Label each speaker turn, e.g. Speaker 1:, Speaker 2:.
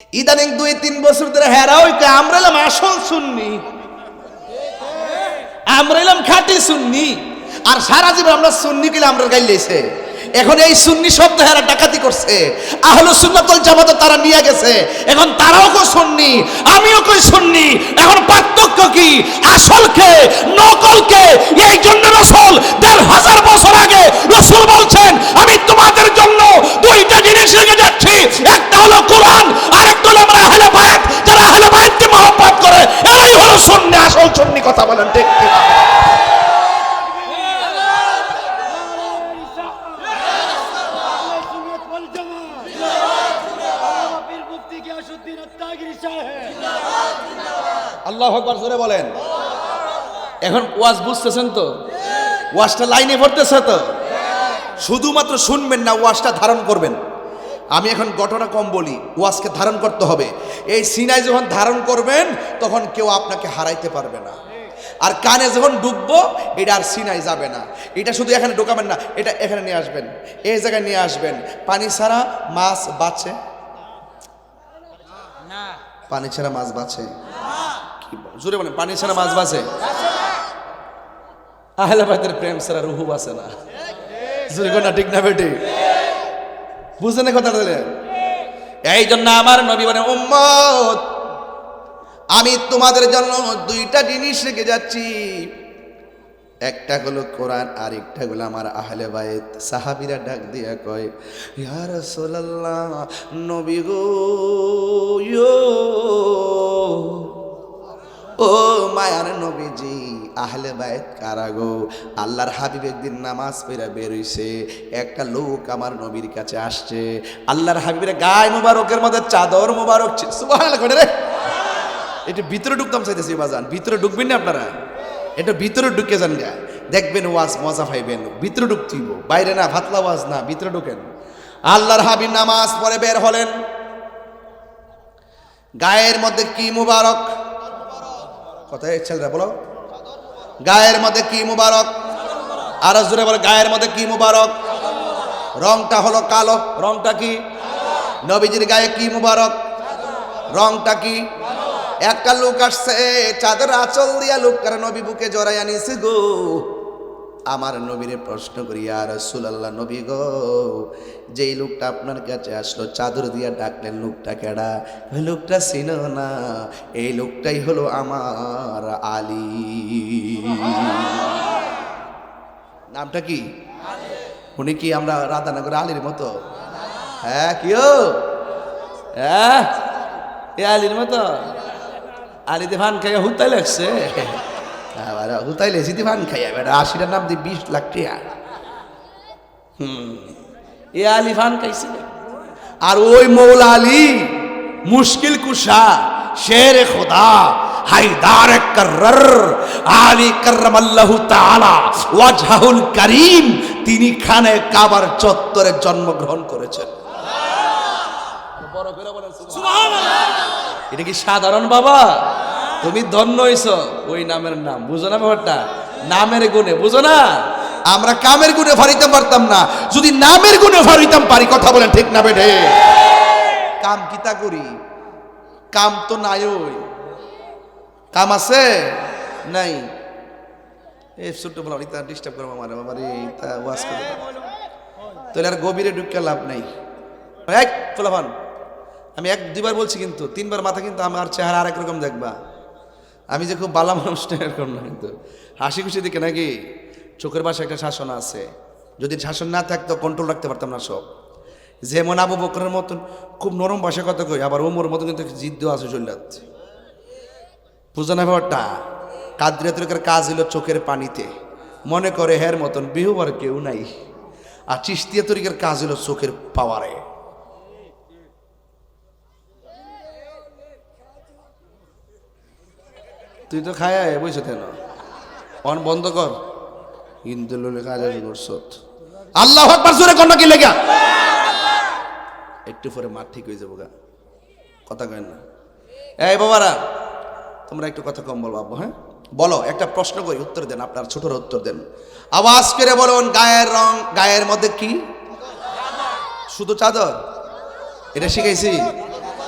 Speaker 1: ইদানিং দুই, তিন বছর ধরে হেরা হইতে আমরা এলাম আসল শুননি আমরা এলাম খাঁটি শুননি আর সারা জীবন আমরা সুন্নি কিলে আমরা গাইলেছে এখন এই সুন্নি শব্দ হেরা ডাকাতি করছে। আহলে সুন্নাতুল জামাতে তারা নিয়ে গেছে। এখন তারাও কই সুন্নি, আমিও কই সুন্নি। এখন পার্থক্য কি? আসলকে নকলকে এই জন্য রসুল দেড় হাজার বছর আগে রসুল বলছেন আল্লাহ আকবার জোরে বলেন। এখন ওয়াজ বুঝতেছেন তো? ওয়াজটা লাইনে পড়তেছে তো? শুধুমাত্র শুনবেন না ওয়াজটা ধারণ করবেন। আমি এখন ঘটনা কম বলি ওয়াজকে ধারণ করতে হবে। এই সিনায় যখন ধারণ করবেন তখন কেউ আপনাকে হারাইতে পারবে না। আর কানে যখন ডুববো এটা আর সিনাই যাবে না। এটা শুধু এখানে ঢোকাবেন না এটা এখানে নিয়ে আসবেন। এই জায়গায় নিয়ে আসবেন। পানি ছাড়া মাছ বাঁচে? পানি ছাড়া মাছ বাঁচে? জোরে বলেন পানি ছাড়া মাছ বাঁচে আহলাবাদের প্রেম ছাড়া রুহু বাঁচে না। জোরে না ঠিক না বেটি? বুঝলেন না কথা তাহলে? এই জন্য আমার নবী বলে উম্মত, আমি তোমাদের জন্য দুইটা জিনিস রেখে যাচ্ছি। একটা হলো কোরআন আর একটা হলো আমার আহলে বাইত। সাহাবিরা ডাক দিয়া কয়, ইয়া রাসূলুল্লাহ, নবী গো ও মায়ার নবীজি, আহলে বাইত কারা গো? আল্লাহর হাবিব একদিন নামাজ পড়া বের হইছে একটা লোক আমার নবীর কাছে আসছে, আল্লাহর হাবিবের গায়ে মুবারকের মধ্যে চাদর মুবারক করে রে। একটু ভিতরে ঢুকতাম চাইতেছি, বাজান। ভিতরে ঢুকবেন না আপনারা? এটা ভিতরে ঢুকে যান গা। দেখবেন ওয়াজ, মজা পাইবেন। ভিতরে ঢুকতেইব বাইরে না ভাতলা ওয়াজ না, ভিতরে ঢুকেন। আল্লাহর হাবিব নামাজ পরে বের হলেন। গায়ের মধ্যে কি মুবারক? কথায় ছেলেরা বলো। গায়ের মধ্যে কি মুবারক? আর জোরে বলো, গায়ের মধ্যে কি মুবারক? রংটা হলো কালো, রংটা কি? নবীজির গায়ে কি মুবারক? রংটা কি? একটা লোক আসছে, চাদর আচল দিয়া লোকটার নবী বুকে জড়াই আনিছে গো। আমার নবীরে প্রশ্ন করি আর সুলাল্লাহ নবী গো, যেই লোকটা আপনার কাছে আসলো, চাদর দিয়া ডাকলেন, লোকটা কেডা? ওই লোকটা চিনো না, এই লোকটাই হলো আমার আলী। নামটা কি? উনি কি আমরা রাধানগর আলীর মতো? হ্যাঁ কিও হ্যাঁ এ আলীর মতো? আলিতে ভান খাইয়া হুতাই লাগছে। আবার লেছি ভান খাইয়া বেটা আশিটার নাম দিয়ে বিশ লাখ টিয়া। হুম এ আলী ভান খাইছে আর ওই মৌলা আলী মুশকিল কুশা শের খোদা হাইদার কর্রর আলী তাআলা ওয়াজহাউল করিম তিনি খানে কাবার চত্বরে জন্মগ্রহণ করেছেন। বড় করে বলেন এটা কি সাধারণ বাবা? তুমি ধন্য হইছ। ওই নামের নাম, বুঝো না ব্যাপারটা? নামের গুণে, বুঝো না? আমরা কামের গুণে ফারিতে পারতাম না। যদি নামের গুণে ফারিতাম পারি, কথা বলেন ঠিক না বেঠে? কাম কিতা করি? কাম তো নাই ওই। কাম আছে? নাই। এই ছোট্ট বলা, ইতা ডিস্টার্ব করব আমার আমার ইতা ওয়াজ করে। আর গভীরে ঢুকে লাভ নাই। এক ফুলাফান আমি এক দুবার বলছি কিন্তু, তিনবার মাথা কিন্তু আমার চেহারা আরেক রকম দেখবা। আমি যে খুব বালা মানুষ, না, এরকম না, কিন্তু হাসি খুশি দিকে নাকি চোখের পাশে একটা শাসন আছে। যদি শাসন না থাকতো কন্ট্রোল রাখতে পারতাম না সব। যেমন আবু বকরের মতন, খুব নরম ভাষা কথা কই, আবার ওমর মতন কিন্তু জিদ্দ আছে চল্লাত বুঝো না ব্যাপারটা? কাদ্রিয়া তরিকার কাজ হলো চোখের পানিতে। মনে করে হের মতন, বিহুবার কেউ নাই। আর চিস্তিয়া তরিকের কাজ হলো চোখের পাওয়ারে। তুই তো খায় বইছে কেন? অন বন্ধ কর। কিন্তু লোলে কাজ আছে করছত আল্লাহ আকবার, জোরে কন্যা কি লেগা? একটু পরে মাঠ ঠিক হয়ে যাব গা। কথা কেন না। এই বাবারা, তোমরা একটু কথা কম বলো আব্বু হ্যাঁ? বলো, একটা প্রশ্ন করি, উত্তর দেন, আপনার ছোটর উত্তর দেন। আওয়াজ করে বলুন, গায়ের রং, গায়ের মধ্যে কি? শুধু চাদর? এটা শিখাইছি।